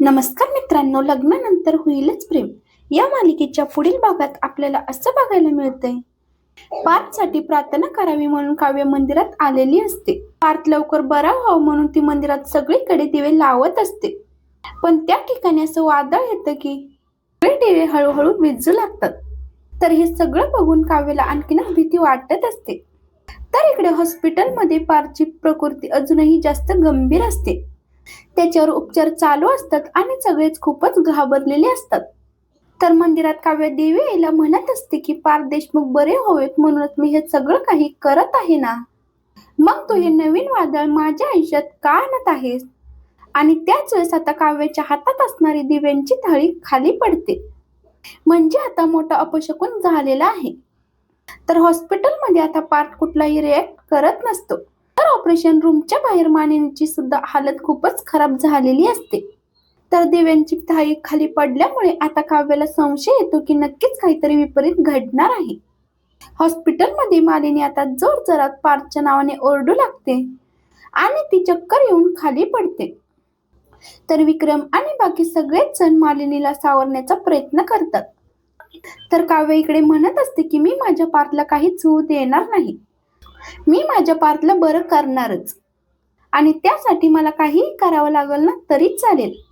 नमस्कार मित्रांनो लग्नानंतर होईलच प्रेम. या मालिकेच्या पुढील भागात आपल्याला असं बघायला मिळतंय. पार्थसाठी प्रार्थना करावी म्हणून काव्य मंदिरात आलेली असते. पार्थ लवकर बरा व्हावं म्हणून ती मंदिरात सगळीकडे दिवे लावत असते. पण त्या ठिकाणी असं वादळ येतं की सगळे दिवे हळूहळू विजू लागतात. तर हे सगळं बघून काव्याला आणखीनच भीती वाटत असते. तर इकडे हॉस्पिटलमध्ये पार्थची प्रकृती अजूनही जास्त गंभीर असते. त्याच्यावर उपचार चालू असतात आणि सगळेच खूपच घाबरलेले असतात. तर मंदिरात काव्य देवी यायला म्हणत असते की पार देशमुख बरे होवेत म्हणूनच मी हे सगळं काही करत आहे ना? मग तू हे नवीन वादळ माझ्या आयुष्यात का आणत आहेस? आणि त्याच वेळेस आता काव्याच्या हातात असणारी दिव्यांची थाळी खाली पडते. म्हणजे आता मोठा अपशकून झालेला आहे. तर हॉस्पिटलमध्ये आता पार्ट कुठलाही रिॲक्ट करत नसतो. तर ऑपरेशन रूमच्या बाहेर मानेची सुद्धा हालत खूपच खराब झालेली असते. तर दिव्यांची थाळी खाली पडल्यामुळे आता काव्याला संशय येतो की नक्कीच काहीतरी विपरीत घडणार आहे. हॉस्पिटलमध्ये मालिनी आता जोर जोरात पार्थच्या नावाने ओरडू लागते आणि ती चक्कर येऊन खाली पडते. तर विक्रम आणि बाकी सगळेच जण मालिनीला सावरण्याचा प्रयत्न करतात. तर काव्य इकडे म्हणत असते की मी माझ्या पार्थला काहीच होऊ देणार नाही. मी माझ्या पार्थला बरं करणारच. आणि त्यासाठी मला काहीही करावं लागेल ना तरी चालेल.